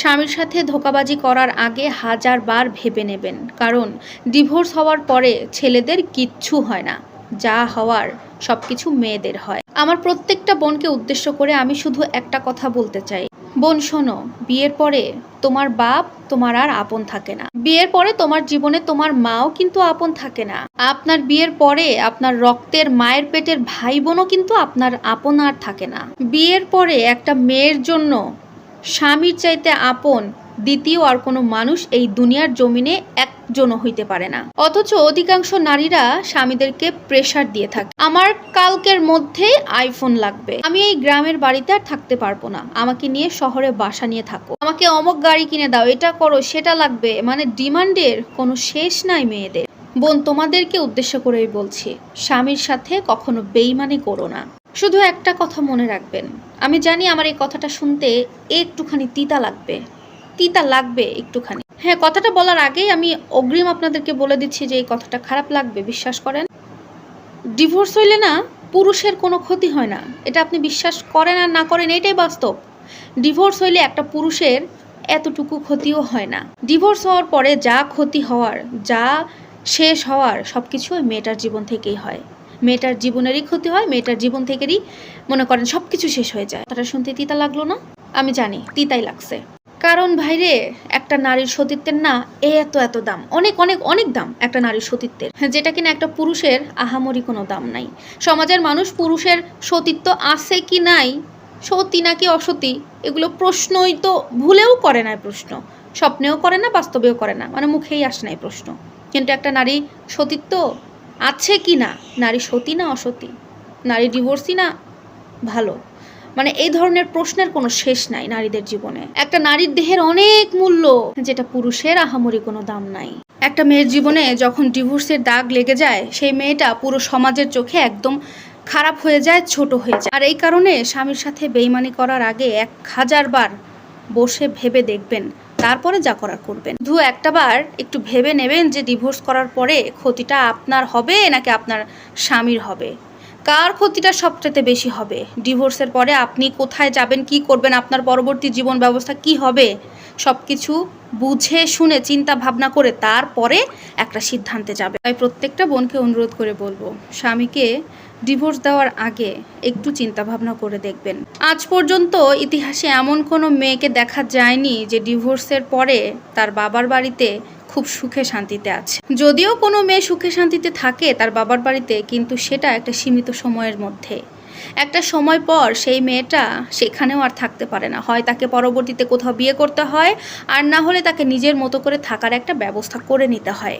স্বামীর সাথে ধোকাবাজি করার আগে হাজার বার ভেবে নেবেন, কারণ ডিভোর্স হওয়ার পরে ছেলেদের কিচ্ছু হয় না, যা হওয়ার সব কিছু মেয়েদের হয়। আমার প্রত্যেকটা বোনকে উদ্দেশ্য করে আমি শুধু একটা কথা বলতে চাই। বোন, শোনো, বিয়ের পরে তোমার বাপ, তোমার আর আপন থাকে না। বিয়ের পরে তোমার জীবনে তোমার মাও কিন্তু আপন থাকে না। আপনার বিয়ের পরে আপনার রক্তের, মায়ের পেটের ভাই বোনও কিন্তু আপনার আপন আর থাকে না। বিয়ের পরে একটা মেয়ের জন্য স্বামীর চাইতে আপন, দ্বিতীয় আর কোনো মানুষ এই দুনিয়ার জমিনে একজনও হইতে পারে না। অথচ অধিকাংশ নারীরা স্বামীদেরকে প্রেসার দিয়ে থাকে। আমার কালকের মধ্যে আইফোন লাগবে। আমি এই গ্রামের বাড়িতে আর থাকতে পারব না। আমাকে নিয়ে শহরে বাসা নিয়ে থাকো। আমাকে অমক গাড়ি কিনে দাও। এটা করো, সেটা লাগবে। মানে ডিমান্ডের কোনো শেষ নাই মেয়েদের। বোন, তোমাদেরকে উদ্দেশ্য করেই বলছি, স্বামীর সাথে কখনো বেইমানি করো না। শুধু একটা কথা মনে রাখবেন। আমি জানি আমার এই কথাটা শুনতে একটুখানি তিতা লাগবে। তিতা লাগবে একটুখানি। হ্যাঁ কথাটা বলার আগেই আমি অগ্রিম আপনাদেরকে বলে দিচ্ছি যে এই কথাটা খারাপ লাগবে, বিশ্বাস করেন। ডিভোর্স হইলে না পুরুষের কোনো ক্ষতি হয় না। এটা আপনি বিশ্বাস করেন আর না করেন, এটাই বাস্তব। ডিভোর্স হইলে একটা পুরুষের এতটুকু ক্ষতিও হয় না। ডিভোর্স হওয়ার পরে যা ক্ষতি হওয়ার, যা শেষ হওয়ার সব কিছু মেয়েটার জীবন থেকেই হয়। মেয়েটার জীবনেরই ক্ষতি হয়, মেয়েটার জীবন থেকেরই মনে করেন সব কিছু শেষ হয়ে যায়। তারা শুনতে তিতা লাগল না? আমি জানি, তিতাই লাগছে। কারণ ভাইরে, একটা নারীর সতীত্বের না এ এত এত দাম। অনেক অনেক অনেক দাম একটা নারীর সতীত্বের। যেটা কিনা একটা পুরুষের আহামরি কোনো দাম নাই। সমাজের মানুষ পুরুষের সতীত্ব আছে কি নাই, সতী নাকি অসতী, এগুলো প্রশ্নই তো ভুলেও করে না প্রশ্ন। স্বপ্নেও করে না, বাস্তবেও করে না। মানে মুখেই আসে না প্রশ্ন। কিন্তু একটা নারী সতীত্ব আছে কি না? নারী সতী না অসতী? নারী ডিভোর্সি না ভালো? মানে এই ধরনের প্রশ্নের কোনো শেষ নাই নারীদের জীবনে। একটা নারীর দেহের অনেক মূল্য, যেটা পুরুষের আহামরি কোনো দাম নাই। একটা মেয়ের জীবনে যখন ডিভোর্সের দাগ লেগে যায়, সেই মেয়েটা পুরো সমাজের চোখে একদম খারাপ হয়ে যায়, ছোট হয়ে যায়। আর এই কারণে স্বামীর সাথে বেইমানি করার আগে এক হাজার বার বসে ভেবে দেখবেন তারপরে যা করার করবেন। দু একটা বার একটু ভেবে নেবেন যে ডিভোর্স করার পরে ক্ষতিটা আপনার হবে নাকি আপনার স্বামীর হবে। কার ক্ষতিটা সবচেয়ে বেশি হবে? ডিভোর্সের পরে আপনি কোথায় যাবেন, কি করবেন, আপনার পরবর্তী জীবন ব্যবস্থা কি হবে? সব কিছু বুঝে, শুনে, চিন্তা ভাবনা করে তারপরে একটা সিদ্ধান্তে যাবে। তাই প্রত্যেকটা বোনকে অনুরোধ করে বলব, স্বামীকে ডিভোর্স দেওয়ার আগে একটু চিন্তা ভাবনা করে দেখবেন। আজ পর্যন্ত ইতিহাসে এমন কোনো মেয়েকে দেখা যায়নি যে ডিভোর্সের পরে তার বাবার বাড়িতে খুব সুখে শান্তিতে আছে। যদিও কোনো মেয়ে সুখে শান্তিতে থাকে তার বাবার বাড়িতে, কিন্তু সেটা একটা সীমিত সময়ের মধ্যে। একটা সময় পর সেই মেয়েটা সেখানেও আর থাকতে পারে না। হয় তাকে পরবর্তীতে কোথাও বিয়ে করতে হয়, আর না হলে তাকে নিজের মতো করে থাকার একটা ব্যবস্থা করে নিতে হয়।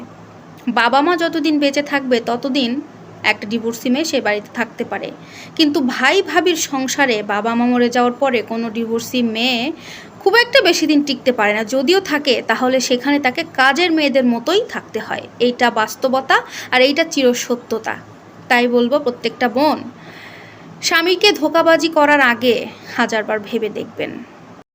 বাবা মা যতদিন বেঁচে থাকবে, ততদিন একটা ডিভোর্সি মেয়ে সে বাড়িতে থাকতে পারে। কিন্তু ভাই ভাবির সংসারে বাবা মা মরে যাওয়ার পরে কোনো ডিভোর্সি মেয়ে খুব একটা বেশি দিন টিকতে পারে না। যদিও থাকে, তাহলে সেখানে তাকে কাজের মেয়েদের মতোই থাকতে হয়। এইটা বাস্তবতা আর এইটা চিরসত্যতা। তাই বলব প্রত্যেকটা বোন স্বামীকে ধোকাবাজি করার আগে হাজারবার ভেবে দেখবেন।